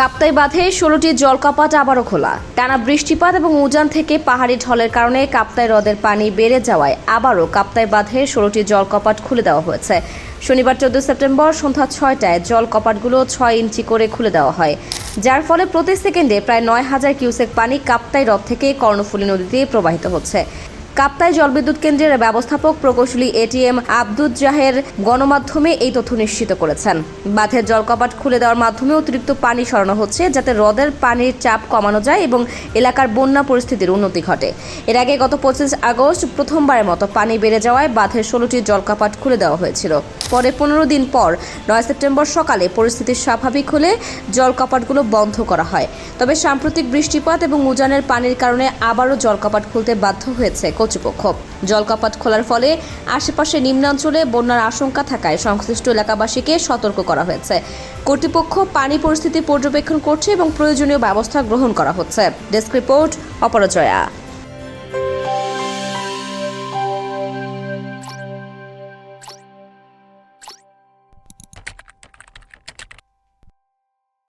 কাপ্তাই বাঁধে ষোলোটি জলকাপাট আবারও খোলা। টানা বৃষ্টিপাত এবং উজান থেকে পাহাড়ি ঢলের কারণে কাপ্তাই হ্রদের পানি বেড়ে যাওয়ায় আবারও কাপ্তাই বাঁধে ষোলোটি জলকপাট খুলে দেওয়া হয়েছে। শনিবার চোদ্দ সেপ্টেম্বর সন্ধ্যা ছয়টায় জল কপাটগুলো ছয় ইঞ্চি করে খুলে দেওয়া হয়। যার ফলে প্রতি সেকেন্ডে প্রায় নয় হাজার কিউসেক পানি কাপ্তাই হ্রদ থেকে কর্ণফুলী নদীতে প্রবাহিত হচ্ছে। কাপ্তাই জলবিদ্যুৎ কেন্দ্রের ব্যবস্থাপক প্রকৌশলী এটিএম আব্দুজ জাহের গণমাধ্যমে এই তথ্য নিশ্চিত করেছেন। বাঁধের জলকপাট খুলে দেওয়ার মাধ্যমে অতিরিক্ত পানি সরানো হচ্ছে, যাতে হ্রদের পানির চাপ কমানো যায় এবং এলাকার বন্যা পরিস্থিতির উন্নতি ঘটে। এর আগে গত পঁচিশ আগস্ট প্রথমবারের মতো পানি বেড়ে যাওয়ায় বাঁধের ষোলোটি জলকপাট খুলে দেওয়া হয়েছিল। পরে পনেরো দিন পর, নয় সেপ্টেম্বর সকালে পরিস্থিতি স্বাভাবিক হলে জলকপাটগুলো বন্ধ করা হয়। তবে সাম্প্রতিক বৃষ্টিপাত এবং উজানের পানির কারণে আবারও জলকপাট খুলতে বাধ্য হয়েছে কর্তৃপক্ষ। জলকপাট খোলার ফলে আশেপাশে নিম্নাঞ্চলে বন্যার আশঙ্কা থাকায় সংশ্লিষ্ট এলাকাবাসীকে সতর্ক করা হয়েছে। কর্তৃপক্ষ পানি পরিস্থিতি পর্যবেক্ষণ করছে এবং প্রয়োজনীয় ব্যবস্থা গ্রহণ করা হচ্ছে। Desk report অপরাজয়া।